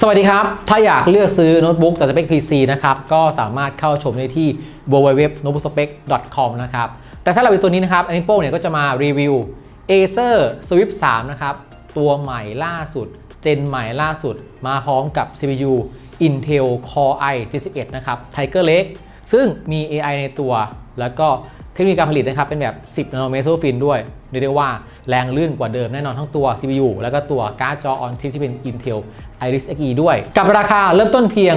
สวัสดีครับ ถ้าอยากเลือกซื้อโน้ตบุ๊กจากสเปค PC นะครับ ก็สามารถเข้าชมได้ที่ www.notebookspec.com นะครับ แต่ถ้าเราดูตัวนี้นะครับอันนี้โป้เนี่ยก็จะมารีวิว Acer Swift 3 นะครับ ตัวใหม่ล่าสุด เจนใหม่ล่าสุด มาพร้อมกับ CPU Intel Core i 71นะครับ Tiger Lake ซึ่งมี AI ในตัว แล้วก็เทคโนโลยีการผลิตนะครับเป็นแบบ 10 นาโนเมตรฟินด้วยเรียกได้ว่าแรงลื่นกว่าเดิมแน่นอนทั้งตัว CPU แล้วก็ตัวการ์ดจอ on chip ที่เป็น Intel Iris Xe ด้วย กับราคาเริ่มต้นเพียง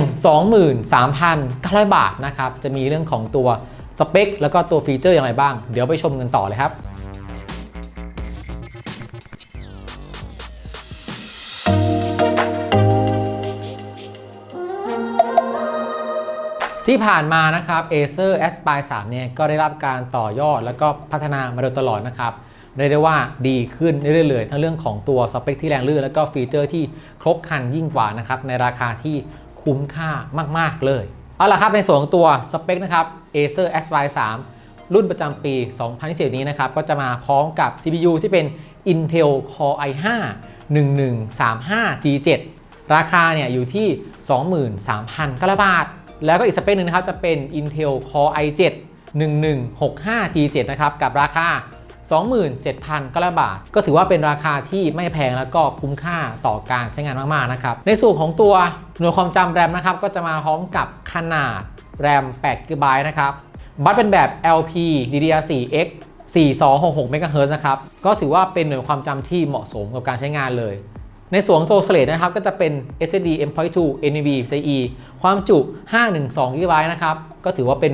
23,900 บาทนะครับ จะมีเรื่องของตัวสเปค แล้วก็ตัวฟีเจอร์อย่างไรบ้าง เดี๋ยวไปชมกันต่อเลยครับที่ผ่านมานะครับ Acer Aspire 3เนี่ยก็ได้รับการต่อยอดแล้วก็พัฒนามาโดยตลอดนะครับ เรียกได้ว่าดีขึ้นเรื่อยๆทั้งเรื่องของตัวสเปคที่แรงลื่นแล้วก็ฟีเจอร์ที่ครบครันยิ่งกว่านะครับในราคาที่คุ้มค่ามากๆเลย เอาล่ะครับในส่วนของตัวสเปคนะครับ Acer Aspire 3รุ่นประจำปี 2020 นี้นะครับ ก็จะมาพร้อมกับ CPU ที่เป็น Intel Core i5 1135 G7 ราคาเนี่ยอยู่ที่ 23,900บาท แล้วก็อีกสเปคหนึ่งนะครับจะเป็น Intel Core i7 1165 G7 นะครับ กับราคา 27,900บาท ก็ถือว่าเป็นราคาที่ไม่แพงแล้วก็คุ้มค่าต่อการใช้งานมากๆนะครับ ในส่วนของตัวหน่วยความจำแรมนะครับ ก็จะมาพร้อมกับขนาดแรม8 GB นะครับ บัตเป็นแบบ LP DDR4X 4266 MHz นะครับ ก็ถือว่าเป็นหน่วยความจำที่เหมาะสมกับการใช้งานเลย ในส่วนของตัวสเลดนะครับ ก็จะเป็น SSD M.2 NVMe PCIe ความจุ 512 GB นะครับ ก็ถือว่าเป็น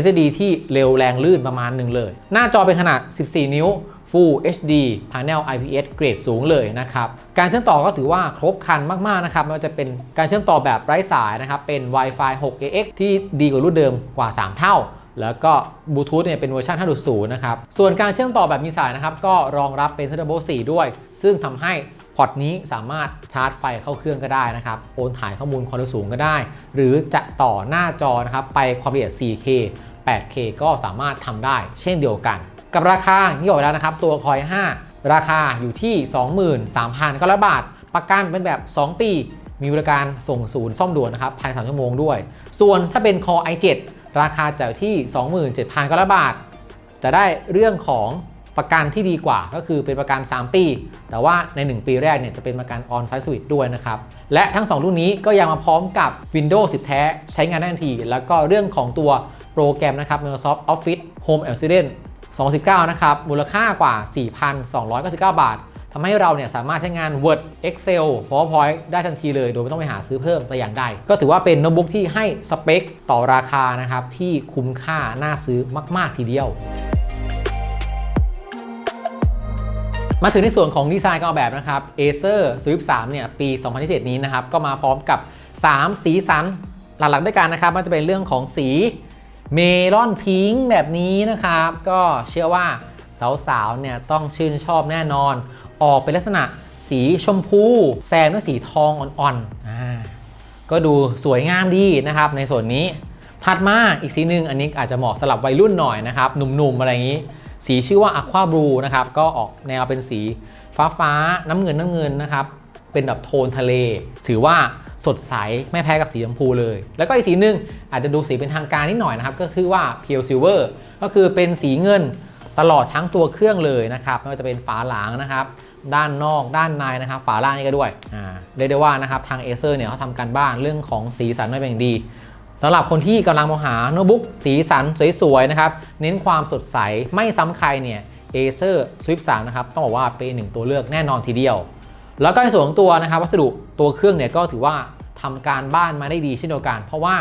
SSD ที่เร็วแรงลื่นประมาณหนึ่งเลย หน้าจอเป็นขนาด 14 นิ้ว Full HD Panel IPS เกรดสูงเลยนะครับ การเชื่อมต่อก็ถือว่าครบครันมากๆนะครับไม่ว่าจะเป็นการเชื่อมต่อแบบไร้สายนะครับ เป็น Wi-Fi 6AX ที่ดีกว่ารุ่นเดิมกว่า 3 เท่า แล้วก็บลูทูธเนี่ยเป็นเวอร์ชัน5.0 นะครับ ส่วนการเชื่อมต่อแบบมีสายนะครับ ก็รองรับเป็น Thunderbolt 4 ด้วย ซึ่งทำให้ พอร์ตนี้สามารถชาร์จไฟเข้าเครื่องก็ได้นะครับโอนถ่ายข้อมูลความเร็วสูงก็ได้ หรือจะต่อหน้าจอนะครับไปความละเอียด 4K 8K ก็สามารถทำได้เช่นเดียวกัน กับราคาที่บอกแล้วนะครับ ตัวคอย 5 ราคาอยู่ที่ 23,900 บาท ประกันเป็นแบบ 2 ปี มีบริการส่งศูนย์ซ่อมด่วนนะครับภายใน3ชั่วโมงด้วย ส่วนถ้าเป็น Core i7 ราคาจะอยู่ที่ 27,900 บาท จะได้เรื่องของ ประกันที่ดีกว่าก็คือเป็นประกัน 3 ปี แต่ว่าใน 1 ปีแรกเนี่ยจะเป็นประกัน on site service ด้วยนะครับ และทั้ง 2 รุ่นนี้ก็ยังมาพร้อมกับ Windows 10 แท้ใช้งานได้ทันที แล้วก็เรื่องของตัวโปรแกรมนะครับ Microsoft Office Home Assistant 2019 นะครับ มูลค่ากว่า 4,299 บาททำให้เราเนี่ยสามารถใช้งาน Word Excel PowerPoint ได้ทันทีเลย โดยไม่ต้องไปหาซื้อเพิ่มแต่อย่างใดก็ถือว่าเป็นโน้ตบุ๊กที่ให้สเปคต่อราคานะครับที่คุ้มค่าน่าซื้อมาก ๆ ทีเดียว มาถึงในส่วนของดีไซน์การออกแบบนะครับ Acer Swift 3เนี่ยปี 2017 นี้นะครับ ก็มาพร้อมกับ 3 สีสันหลักๆด้วยกันนะครับ มันจะเป็นเรื่องของสีเมลอนพิงค์แบบนี้นะครับ ก็เชื่อว่าสาวๆเนี่ยต้องชื่นชอบแน่นอน ออกเป็นลักษณะสีชมพู แซมด้วยสีทองอ่อนๆก็ดูสวยงามดีนะครับ ในส่วนนี้ถัดมาอีกสีหนึ่งอันนี้อาจจะเหมาะสำหรับวัยรุ่นหน่อยนะครับ หนุ่มๆอะไรอย่างนี้ สีชื่อว่า Aqua Blue นะครับ ก็ออกแนวเป็นสีฟ้าฟ้าๆน้ำเงินน้ำเงินนะครับ เป็นแบบโทนทะเล ถือว่าสดใส ไม่แพ้กับสีชมพูเลย แล้วก็อีกสีหนึ่งอาจจะดูสีเป็นทางการนิดหน่อยนะครับ ก็ชื่อว่า Pure Silver ก็คือเป็นสีเงินตลอดทั้งตัวเครื่องเลยนะครับไม่ว่าจะเป็นฝาหลังนะครับ ด้านนอกด้านในนะครับ ฝาล่างนี่ก็ด้วยอ่าเรียกได้ว่านะครับทาง Acer เนี่ยเขาทำการบ้านเรื่องของสีสันไมาเป็นอย่างดี สำหรับคนที่กำลังมองหาโน้ตบุ๊กสีสันสวยๆนะครับ เน้นความสดใสไม่ซ้ำใครเนี่ย Acer Swift 3นะครับ ต้องบอกว่าเป็นหนึ่งตัวเลือกแน่นอนทีเดียว แล้วก็ในส่วนของตัวนะครับวัสดุตัวเครื่องเนี่ยก็ถือว่าทำการบ้านมาได้ดีเช่นเดียวกัน เพราะว่า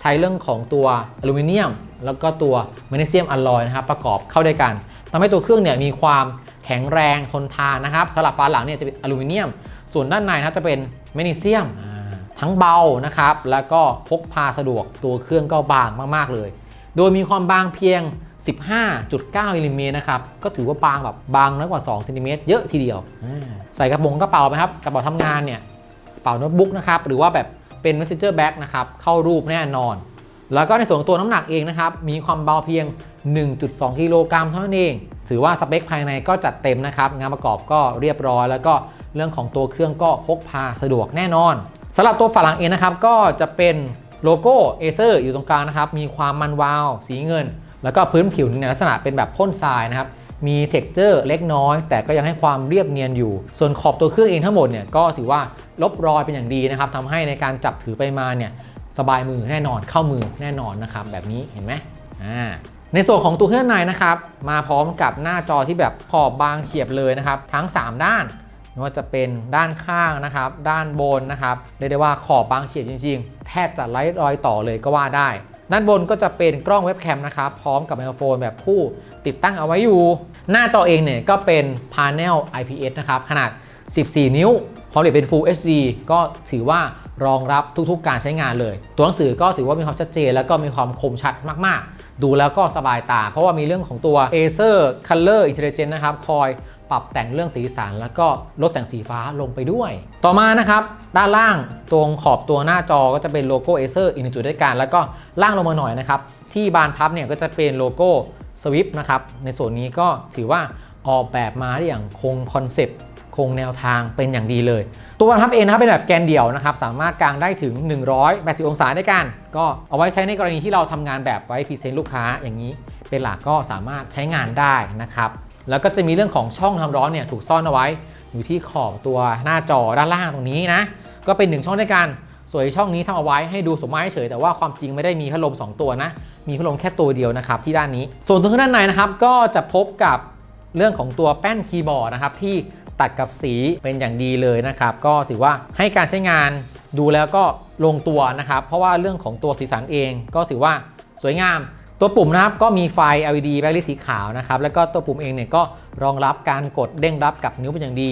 ใช้เรื่องของตัวอลูมิเนียม แล้วก็ตัวแมกนีเซียมอลลอยนะครับประกอบเข้าด้วยกันทำให้ตัวเครื่องเนี่ยมีความแข็งแรงทนทานนะครับสำหรับฝาหลังเนี่ยจะเป็นอลูมิเนียม ส่วนด้านในนะครับจะเป็นแมกนีเซียมอ่า ทั้งเบานะครับ แล้วก็พกพาสะดวกตัวเครื่องก็บางมากๆเลย โดยมีความบางเพียง 15.9มิลลิเมตรนะครับ ก็ถือว่าบางแบบบางน้อยกว่า2เซนติเมตรเยอะทีเดียวอ่าใส่กระโปรงกระเป๋าไหมครับ กระเป๋าทำงานเนี่ยกระเป๋าโน้ตบุ๊กนะครับ หรือว่าแบบเป็น messenger bag นะครับ เข้ารูปแน่นอน แล้วก็ในส่วนของตัวน้ำหนักเองนะครับ มีความเบาเพียง 1.2 กิโลกรัมเท่านั้นเอง ถือว่าสเปคภายในก็จัดเต็มนะครับ งานประกอบก็เรียบร้อย แล้วก็เรื่องของตัวเครื่องก็พกพาสะดวกแน่นอน สำหรับตัวฝาหลังเองนะครับก็จะเป็นโลโก้เอเซอร์อยู่ตรงกลางนะครับมีความมันวาวสีเงิน แล้วก็พื้นผิวในลักษณะเป็นแบบพ่นทรายนะครับมีเท็กเจอร์เล็กน้อย แต่ก็ยังให้ความเรียบเนียนอยู่ ส่วนขอบตัวเครื่องเองทั้งหมดเนี่ยก็ถือว่าลบรอยเป็นอย่างดีนะครับทำให้ในการจับถือไปมาเนี่ยสบายมือแน่นอนเข้ามือแน่นอนนะครับแบบนี้เห็นไหมอ่าในส่วนของตัวเครื่องในนะครับมาพร้อมกับหน้าจอที่แบบขอบบางเฉียบเลยนะครับทั้ง 3 ด้าน ไม่ว่าจะเป็นด้านข้างนะครับ ด้านบนนะครับเรียกได้ว่าขอบบางเฉียบจริงๆ แทบจะไร้รอยต่อเลยก็ว่าได้ ด้านบนก็จะเป็นกล้องเว็บแคมนะครับ พร้อมกับไมโครโฟนแบบคู่ติดตั้งเอาไว้อยู่ หน้าจอเองเนี่ยก็เป็นพา n e l IPS นะครับขนาด 14 นิ้วความละเอียดเป็น Full HD ก็ถือว่ารองรับทุกๆ การใช้งานเลย ตัวหนังสือก็ถือว่ามีความชัดเจน แล้วก็มีความคมชัดมากๆ ดูแล้วก็สบายตา เพราะว่ามีเรื่องของตัว Acer Color Intelligence นะครับ คอย ปรับแต่งเรื่องสีสัน แล้วก็ลดแสงสีฟ้าลงไปด้วย ต่อมานะครับ ด้านล่างตรงขอบตัวหน้าจอก็จะเป็นโลโก้ Acer อีกหนึ่งจุดด้วยกัน แล้วก็ล่างลงมาหน่อยนะครับ ที่บานพับเนี่ยก็จะเป็นโลโก้ Swift นะครับ ในส่วนนี้ก็ถือว่าออกแบบมาได้อย่างคงคอนเซปต์คงแนวทางเป็นอย่างดีเลย ตัวบานพับเองนะครับเป็นแบบแกนเดี่ยวนะครับ สามารถกางได้ถึง 180 องศาด้วยกัน ก็เอาไว้ใช้ในกรณีที่เราทำงานแบบไว้พรีเซนต์ลูกค้าอย่างนี้ เป็นหลักก็สามารถใช้งานได้นะครับ แล้วก็จะมีเรื่องของช่องทำร้อนเนี่ยถูกซ่อนเอาไว้ อยู่ที่ขอบตัวหน้าจอด้านล่างตรงนี้นะ ก็เป็นหนึ่งช่องด้วยกันส่วนช่องนี้ทำเอาไว้ให้ดูสมมาตรเฉยแต่ว่าความจริงไม่ได้มีพัดลม 2 ตัวนะ มีพัดลมแค่ตัวเดียวนะครับที่ด้านนี้ ส่วนตรงข้างด้านในนะครับก็จะพบกับเรื่องของตัวแป้นคีย์บอร์ดนะครับที่ตัดกับสีเป็นอย่างดีเลยนะครับ ก็ถือว่าให้การใช้งานดูแล้วก็ลงตัวนะครับ เพราะว่าเรื่องของตัวสีสันเองก็ถือว่าสวยงาม ตัวปุ่มนะครับก็มีไฟ LED แบตเตอรี่สีขาวนะครับแล้วก็ตัวปุ่มเองเนี่ยก็รองรับการกดเด้งรับกับนิ้วเป็นอย่างดี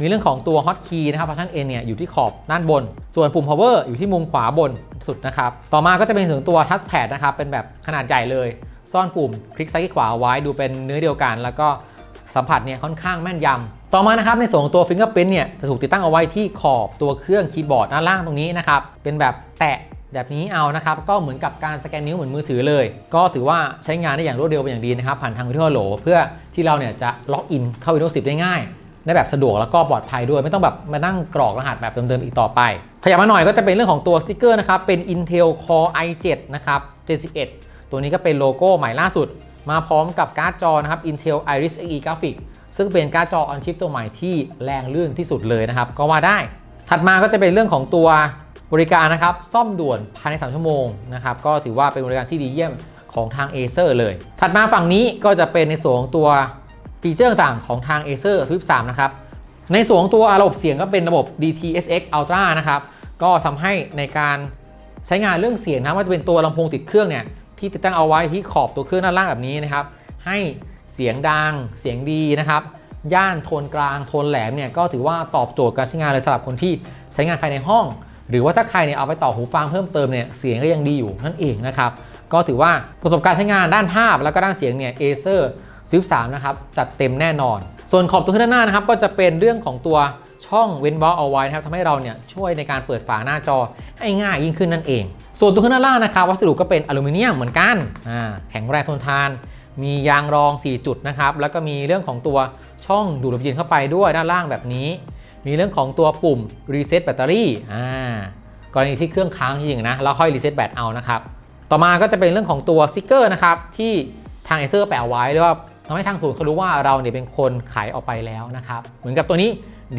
มีเรื่องของตัว Hotkey นะครับฟังก์ชัน N เนี่ยอยู่ที่ขอบด้านบน ส่วนปุ่ม Power อยู่ที่มุมขวาบนสุดนะครับ ต่อมาก็จะเป็นส่วนตัว Touchpad นะครับเป็นแบบขนาดใหญ่เลย ซ่อนปุ่มคลิกซ้ายคลิกขวาเอาไว้ดูเป็นเนื้อเดียวกัน แล้วก็สัมผัสเนี่ยค่อนข้างแม่นยำ ต่อมานะครับในส่วนของตัว Fingerprint เนี่ยจะถูกติดตั้งเอาไว้ที่ขอบตัวเครื่องคีย์บอร์ดด้านล่างตรงนี้นะครับเป็นแบบแตะ แบบนี้เอานะครับ ก็เหมือนกับการสแกนนิ้วเหมือนมือถือเลย ก็ถือว่าใช้งานได้อย่างรวดเร็วเป็นอย่างดีนะครับ ผ่านทางวิดีโอโหลเพื่อที่เราเนี่ยจะล็อกอินเข้า Windows 10 ได้ง่ายได้แบบสะดวกแล้วก็ปลอดภัยด้วย ไม่ต้องแบบมานั่งกรอกรหัสแบบเดิมๆอีกต่อไป ขยับมาหน่อยก็จะเป็นเรื่องของตัวสติกเกอร์นะครับ เป็น Intel Core i7 นะครับ71ตัวนี้ก็เป็นโลโก้ใหม่ล่าสุด มาพร้อมกับการ์ดจอนะครับ Intel Iris Xe Graphic ซึ่งเป็นการ์ดจอ on chip ตัวใหม่ที่แรงลื่นที่สุดเลยนะครับก็ว่าได้ ถัดมาก็จะเป็นเรื่องของตัว บริการนะครับซ่อมด่วนภายใน 3 ชั่วโมงนะครับก็ถือว่าเป็นบริการที่ดีเยี่ยมของทาง Acer เลย ถัดมาฝั่งนี้ก็จะเป็นในส่วนของตัวฟีเจอร์ต่างของทาง Acer Swift 3นะครับในส่วนของตัวระบบเสียงก็เป็นระบบ DTS:X Ultra นะครับก็ทำให้ในการใช้งานเรื่องเสียงนะว่าจะเป็นตัวลำโพงติดเครื่องเนี่ยที่ติดตั้งเอาไว้ที่ขอบตัวเครื่องด้านล่างแบบนี้นะครับให้เสียงดังเสียงดีนะครับย่านโทนกลางโทนแหลมเนี่ยก็ถือว่าตอบโจทย์การใช้งานเลยสำหรับคนที่ใช้งานภายในห้อง หรือว่าถ้าใครเนี่ยเอาไปต่อหูฟังเพิ่มเติมเนี่ยเสียงก็ยังดีอยู่นั่นเองนะครับก็ถือว่าประสบการณ์ใช้งานด้านภาพแล้วก็ด้านเสียงเนี่ย Acer Swift 3นะครับจัดเต็มแน่นอน ส่วนขอบตัวเครื่องด้านหน้านะครับก็จะเป็นเรื่องของตัวช่องเว้นวรรคเอาไว้นะครับทำให้เราเนี่ยช่วยในการเปิดฝาหน้าจอให้ง่ายยิ่งขึ้นนั่นเอง ส่วนตัวเครื่องด้าล่างนะครับวัสดุก็เป็นอลูมิเนียมเหมือนกันอ่าแข็งแรงทนทาน มียางรอง 4 จุดนะครับแล้วก็มีเรื่องของตัวช่องดูดลมเย็นเข้าไปด้วยด้านล่างแบบนี้ มีเรื่องของตัวปุ่ม reset แบตเตอรี่อ่ากรณีที่เครื่องค้างจริงๆนะเราค่อย reset แบตเอานะครับต่อมาก็จะเป็นเรื่องของตัวสติกเกอร์นะครับที่ทางเอเซอร์แปะไว้เรียกว่าทำให้ทางศูนย์เขารู้ว่าเราเนี่ยเป็นคนขายออกไปแล้วนะครับเหมือนกับตัวนี้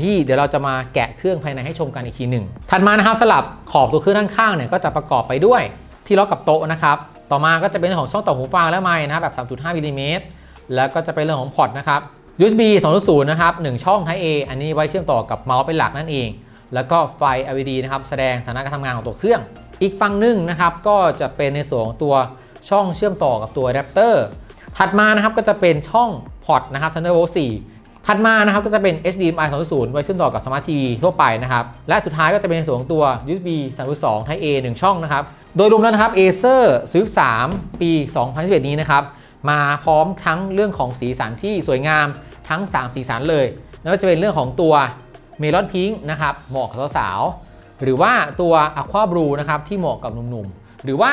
ที่เดี๋ยวเราจะมาแกะเครื่องภายในให้ชมกันอีกทีหนึ่งถัดมานะครับสลับขอบตัวเครื่องด้านข้างเนี่ยก็จะประกอบไปด้วยที่ล็อกกับโต๊ะนะครับต่อมาก็จะเป็นเรื่องของช่องต่อหูฟังและไมค์นะครับแบบ 3.5มิลลิเมตรแล้วก็จะเป็นเรื่องของพอร์ตนะครับ USB 2.0 นะครับ 1 ช่อง Type A อันนี้ไว้เชื่อมต่อกับเมาส์เป็นหลักนั่นเอง แล้วก็ไฟ LED นะครับ แสดงสถานะการทำงานของตัวเครื่อง อีกฝั่งหนึ่งนะครับ ก็จะเป็นในส่วนของตัวช่องเชื่อมต่อกับตัวอะแดปเตอร์ ถัดมานะครับก็จะเป็นช่องพอร์ตนะครับ Thunderbolt 4 ถัดมานะครับก็จะเป็น HDMI 2.0 ไว้เชื่อมต่อกับ Smart TV ทั่วไปนะครับ และสุดท้ายก็จะเป็นในส่วนของตัว USB 3.2 Type A 1 ช่องนะครับ โดยรวมแล้วนะครับ Acer Swift 3 ปี 2021นี้นะครับ มาพร้อมทั้งเรื่องของสีสันที่สวยงาม ทั้ง 3 สีสันเลยแล้วจะเป็นเรื่องของตัวเมลอนพิงค์นะครับเหมาะกับสาวๆหรือว่าตัว Aqua Blue นะครับที่เหมาะกับหนุ่มๆ หรือว่า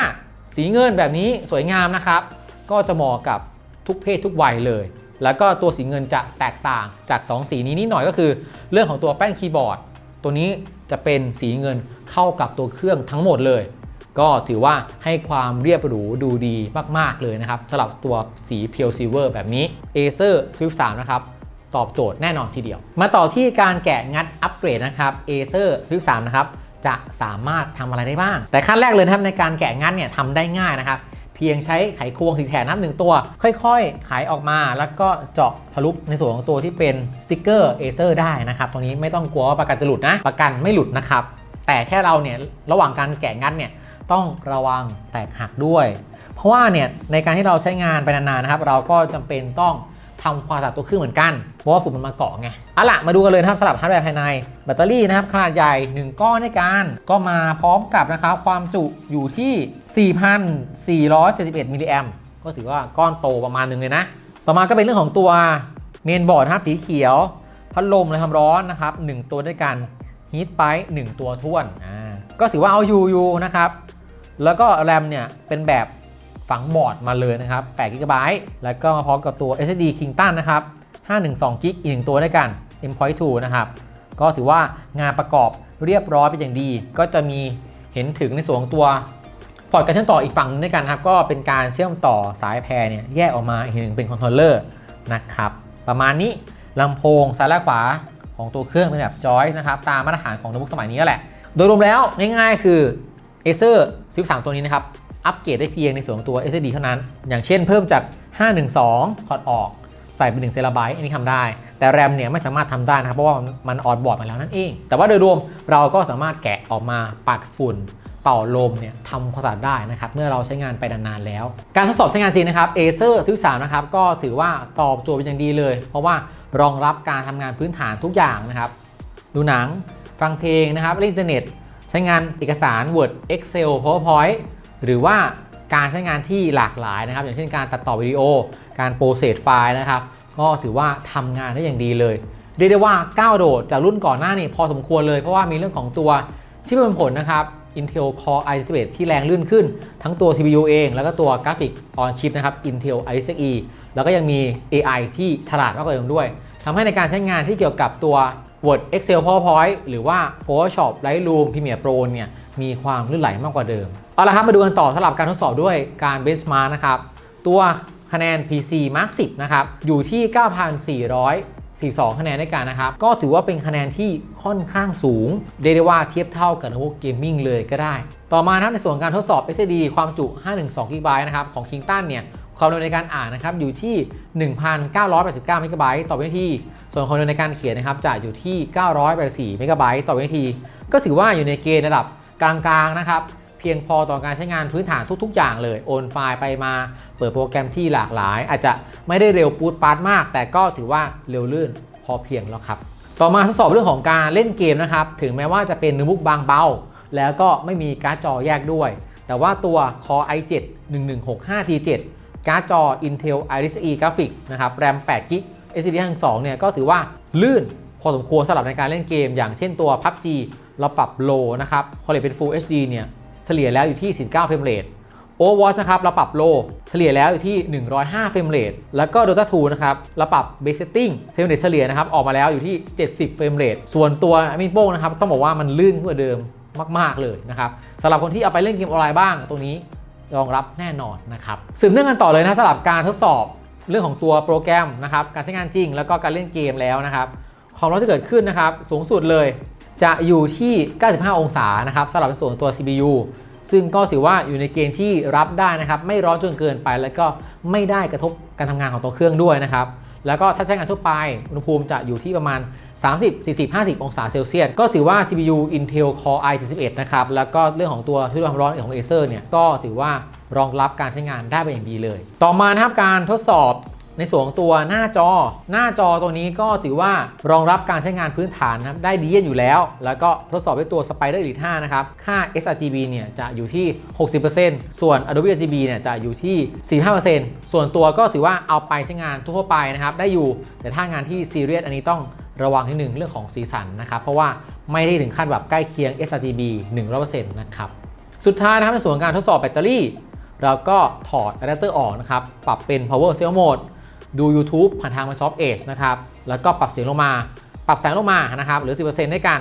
สีเงินแบบนี้สวยงามนะครับ ก็จะเหมาะกับทุกเพศทุกวัยเลย แล้วก็ตัวสีเงินจะแตกต่างจาก 2 สีนี้นิดหน่อยก็คือ เรื่องของตัวแป้นคีย์บอร์ด ตัวนี้จะเป็นสีเงินเข้ากับตัวเครื่องทั้งหมดเลย ก็ถือว่าให้ความเรียบหรูดูดีมาก ๆ เลยนะครับสำหรับตัวสี Pure Silver แบบนี้ Acer Swift 3 นะครับ ตอบโจทย์แน่นอนทีเดียว มาต่อที่การแกะงัดอัปเกรดนะครับ Acer Swift 3 นะครับ จะสามารถทำอะไรได้บ้าง แต่ขั้นแรกเลยนะครับในการแกะงัดเนี่ยทำได้ง่ายนะครับเพียงใช้ไขควงสีแถนนับหนึ่งตัว ค่อยๆ ไขออกมาแล้วก็เจาะทะลุในส่วนของตัวที่เป็นสติ๊กเกอร์เอเซอร์ได้นะครับตรงนี้ไม่ต้องกลัวว่าประกันจะหลุดนะ ประกันไม่หลุดนะครับ แต่แค่เราเนี่ยระหว่างการแกะงัดเนี่ย ต้องระวังแตกหักด้วย เพราะว่าเนี่ยในการที่เราใช้งานไปนานๆนะครับ เราก็จำเป็นต้องทำความสะอาดตัวเครื่องเหมือนกัน เพราะว่าฝุ่นมันมาเกาะไงเอาล่ะ มาดูกันเลยนะครับสำหรับฮาร์ดแวร์ภายใน แบตเตอรี่นะครับ ขนาดใหญ่ 1 ก้อนในการก็มาพร้อมกับนะครับความจุอยู่ที่ 4,471 มิลลิแอมก็ถือว่าก้อนโตประมาณหนึงเลยนะ ต่อมาก็เป็นเรื่องของตัวเมนบอร์ดนะครับสีเขียว พัดลมและความร้อนนะครับ 1 ตัวด้วยกันฮีทไป1ตัวท้วน ก็ถือว่าเอาอยู่อยู่นะครับ แล้วก็แรมเนี่ยเป็นแบบฝังบอร์ดมาเลยนะครับ8 g b แล้วก็มาพร้อมกับตัว SSD Kingston นะครับ512 g อีกหนึ่งตัวด้วยกัน M.2 นะครับ ก็ถือว่างานประกอบเรียบร้อยเป็นอย่างดี ก็จะมีเห็นถึงในส่วนของตัวพอร์ตการเชื่อมต่ออีกฝั่งหนึงด้วยกันครับ ก็เป็นการเชื่อมต่อสายแพรเนี่ยแยกออกมาอีกหนึ่งเป็นคอนโทรลเลอร์นะครับ ประมาณนี้ลำโพงซ้ายและขวาของตัวเครื่องเป็นแบบจอยนะครับ ตามมาตรฐานของโน้ตบุ๊กสมัยนี้แหละ โดยรวมแล้วง่ายๆคือ Acer Swift 3 ตัวนี้นะครับ อัปเกรดได้เพียงในส่วนของตัว SSD เท่านั้น อย่างเช่นเพิ่มจาก 512ถอดออกใส่เป็น1เทราไบต์อันนี้ทำได้ แต่แรมเนี่ยไม่สามารถทำได้นะครับ เพราะว่ามันออนบอร์ดมาแล้วนั่นเอง แต่ว่าโดยรวมเราก็สามารถแกะออกมาปัดฝุ่น เป่าลมเนี่ยทำความสะอาดได้นะครับ เมื่อเราใช้งานไปนานๆแล้ว การทดสอบใช้งานจริงนะครับ Acer Swift 3นะครับ ก็ถือว่าตอบโจทย์เป็นอย่างดีเลย เพราะว่ารองรับการทำงานพื้นฐานทุกอย่างนะครับ ดูหนัง ฟังเพลงนะครับเล่นอินเทอร์เน็ต ใช้งานเอกสาร Word Excel PowerPoint หรือว่าการใช้งานที่หลากหลายนะครับ อย่างเช่นการตัดต่อวิดีโอ การโปรเซสไฟล์นะครับ ก็ถือว่าทำงานได้อย่างดีเลย เรียกได้ว่าก้าวโดดจากรุ่นก่อนหน้านี่พอสมควรเลย เพราะว่ามีเรื่องของตัวชิปเป็นผลนะครับ Intel Core i7 ที่แรงลื่นขึ้น ทั้งตัว CPU เอง แล้วก็ตัวกราฟิก on chip นะครับ Intel Iris Xe แล้วก็ยังมี AI ที่ฉลาดมากกว่าเดิมด้วยทำให้ในการใช้งานที่เกี่ยวกับตัว Word Excel PowerPoint หรือว่า Photoshop Lightroom Premiere Pro เนี่ยมีความลื่นไหลมากกว่าเดิม เอาละครับมาดูกันต่อสำหรับการทดสอบด้วยการ Benchmark นะครับ ตัวคะแนน PC Mark 10 นะครับ อยู่ที่ 9,442 คะแนนด้วยกันนะครับ ก็ถือว่าเป็นคะแนนที่ค่อนข้างสูง เรียกได้ว่าเทียบเท่ากับโน้ตบุ๊กเกมมิ่งเลยก็ได้ ต่อมานะครับในส่วนการทดสอบ SSD ความจุ 512 GB นะครับของ Kingston เนี่ย ความเร็วในการอ่านนะครับอยู่ที่ 1,989เมกะไบต์ต่อวินาที ส่วนความเร็วในการเขียนนะครับจะอยู่ที่ 984เมกะไบต์ต่อวินาที ก็ถือว่าอยู่ในเกณฑ์ระดับกลางๆนะครับเพียงพอต่อการใช้งานพื้นฐานทุก ๆ อย่างเลย โอนไฟล์ไปมา เปิดโปรแกรมที่หลากหลาย อาจจะไม่ได้เร็วปูดปาร์ตมาก แต่ก็ถือว่าเร็วลื่นพอเพียงแล้วครับ ต่อมาทดสอบเรื่องของการเล่นเกมนะครับ ถึงแม้ว่าจะเป็นโน้ตบุ๊กบางเบา แล้วก็ไม่มีการ์ดจอแยกด้วย แต่ว่าตัว Core i7 1165T7 การ์ดจอ Intel Iris e Graphics นะครับ RAM 8 g b SSD ทั้ง2เนี่ยก็ถือว่าลื่นพอสมควรสำหรับในการเล่นเกม อย่างเช่นตัว PUBG เราปรับโลนะครับพอเลยเป็น Full HD เนี่ยเฉลี่ยแล้วอยู่ที่49เฟรมเรท Overwatch นะครับเราปรับโลเฉลี่ยแล้วอยู่ที่ 105 เฟรมเรทแล้วก็ Dota 2นะครับเราปรับ Base Setting เฟรมเรทเฉลี่ยนะครับออกมาแล้วอยู่ที่ 70 เฟรมเรทส่วนตัวมิโป้นะครับต้องบอกว่ามันลื่นขึ้นกว่าเดิมมาก ๆ เลยนะครับสำหรับคนที่เอาไปเล่นเกมออนไลน์บ้างตรงนี้ รองรับแน่นอนนะครับสืบเนื่องกันต่อเลยนะสำหรับการทดสอบเรื่องของตัวโปรแกรมนะครับการใช้งานจริง แล้วก็การเล่นเกมแล้วนะครับความร้อนที่เกิดขึ้นนะครับสูงสุดเลยจะอยู่ที่ 95 องศานะครับสำหรับส่วนตัว CPU ซึ่งก็ถือว่าอยู่ในเกณฑ์ที่รับได้นะครับ ไม่ร้อนจนเกินไป แล้วก็ไม่ได้กระทบการทำงานของตัวเครื่องด้วยนะครับ แล้วก็ถ้าใช้งานทั่วไปอุณหภูมิจะอยู่ที่ประมาณ 30 40 50 องศาเซลเซียส ก็ถือว่า CPU Intel Core i71 นะครับ แล้วก็เรื่องของตัวที่ความร้อนของ Acer เนี่ย ก็ถือว่ารองรับการใช้งานได้เป็นอย่างดีเลย ต่อมานะครับการทดสอบในส่วนของตัวหน้าจอ หน้าจอตัวนี้ก็ถือว่ารองรับการใช้งานพื้นฐานนะครับได้ดีเยี่ยมอยู่แล้ว แล้วก็ทดสอบด้วยตัว Spider Elite 5 นะครับ ค่า sRGB เนี่ยจะอยู่ที่ 60%ส่วน Adobe RGB เนี่ยจะอยู่ที่ 45%ส่วนตัวก็ถือว่าเอาไปใช้งานทั่วไปนะครับ ได้อยู่ แต่ถ้างานที่ซีเรียสอันนี้ต้อง ระวังนิดนึงเรื่องของสีสันนะครับ เพราะว่าไม่ได้ถึงขั้นแบบใกล้เคียง sRGB 100%นะครับ สุดท้ายนะครับในส่วนของการทดสอบแบตเตอรี่ เราก็ถอดอะแดปเตอร์ออกนะครับ ปรับเป็น power cell mode ดู YouTube ผ่านทาง Microsoft Edge นะครับ แล้วก็ปรับเสียงลงมา ปรับแสงลงมานะครับหลือ 10%ด้วยกัน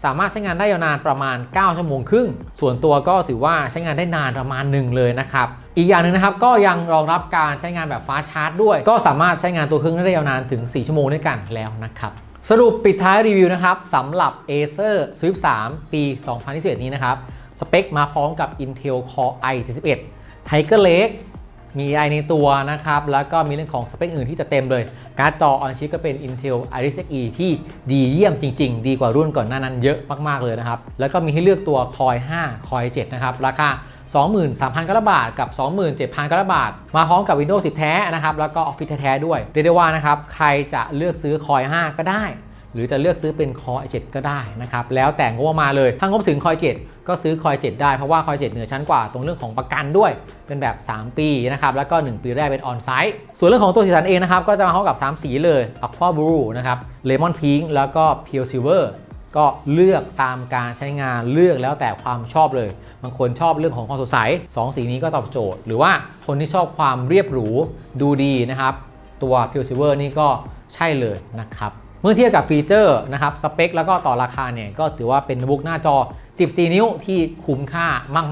ใส่สามารถใช้งานได้ยาวนานประมาณ 9 ชั่วโมงครึ่ง ส่วนตัวก็ถือว่าใช้งานได้นานประมาณหนึ่งเลยนะครับ อีกอย่างหนึ่งนะครับก็ยังรองรับการใช้งานแบบฟ้าชาร์จด้วย ก็สามารถใช้งานตัวเครื่องได้ยาวนานถึง 4 ชั่วโมงด้วยกันแล้วนะครับ สรุปปิดท้ายรีวิวนะครับสำหรับ Acer Swift 3 ปี 2021 นี้นะครับ สเปคมาพร้อมกับ Intel Core i71 Tiger Lake มี AI ในตัวนะครับ แล้วก็มีเรื่องของสเปคอื่นที่จะเต็มเลย การ์ดจอ on chip ก็เป็น Intel Iris Xe ที่ดีเยี่ยมจริง ๆ ดีกว่ารุ่นก่อนหน้านั้นเยอะมาก ๆ เลยนะครับ แล้วก็มีให้เลือกตัว Core 5 Core 7 นะครับ ราคา 23,000กว่าบาทกับ 27,000กว่าบาท มาพร้อมกับ Windows 10 แท้นะครับ แล้วก็ Office แท้ๆด้วย เรียกได้ว่านะครับ ใครจะเลือกซื้อ Core 5ก็ได้ หรือจะเลือกซื้อเป็น Core i7 ก็ได้นะครับ แล้วแต่งบประมาณเลย ถ้างบถึง Core i7 ก็ซื้อ Core i7 ได้ เพราะว่า Core i7 เหนือชั้นกว่าตรงเรื่องของประกันด้วย เป็นแบบ 3 ปีนะครับ แล้วก็ 1 ปีแรกเป็น on site ส่วนเรื่องของตัวสีสันเองนะครับ ก็จะมาพร้อมกับ 3 สีเลย Aqua Blue นะครับ Lemon Pink แล้วก็ Pure Silver ก็เลือกตามการใช้งานเลือกแล้วแต่ความชอบเลย บางคนชอบเรื่องของความสดใสสองสีนี้ก็ตอบโจทย์ หรือว่าคนที่ชอบความเรียบหรูดูดีนะครับ ตัว Pure Silver นี่ก็ใช่เลยนะครับ เมื่อเทียบกับฟีเจอร์นะครับสเปคแล้วก็ต่อราคาเนี่ย ก็ถือว่าเป็นโนบุ๊กหน้าจอ 14 นิ้วที่คุ้มค่า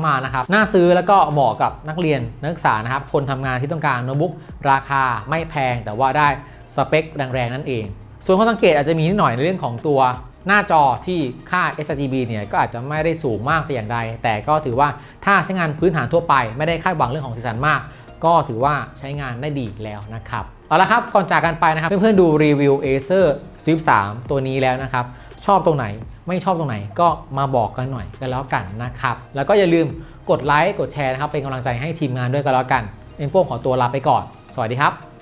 มาก ๆ นะครับ น่าซื้อแล้วก็เหมาะกับนักเรียนนักศึกษานะครับ คนทำงานที่ต้องการโน้ตบุ๊กราคาไม่แพงแต่ว่าได้สเปคแรงๆนั่นเอง ส่วนข้อสังเกตอาจจะมีนิดหน่อยในเรื่องของตัว หน้าจอที่ค่า sRGB เนี่ยก็อาจจะไม่ได้สูงมากแต่อย่างใด แต่ก็ถือว่าถ้าใช้งานพื้นฐานทั่วไปไม่ได้คาดหวังเรื่องของสีสันมาก ก็ถือว่าใช้งานได้ดีแล้วนะครับเอาละครับก่อนจากกันไปนะครับ เพื่อนๆดูรีวิว Acer Swift 3 ตัวนี้แล้วนะครับ ชอบตรงไหนไม่ชอบตรงไหนก็มาบอกกันหน่อยกันแล้วกันนะครับ แล้วก็อย่าลืมกดไลค์กดแชร์นะครับเป็นกำลังใจให้ทีมงานด้วยกันแล้วกันเอ็นโป้งขอตัวลาไปก่อน สวัสดีครับ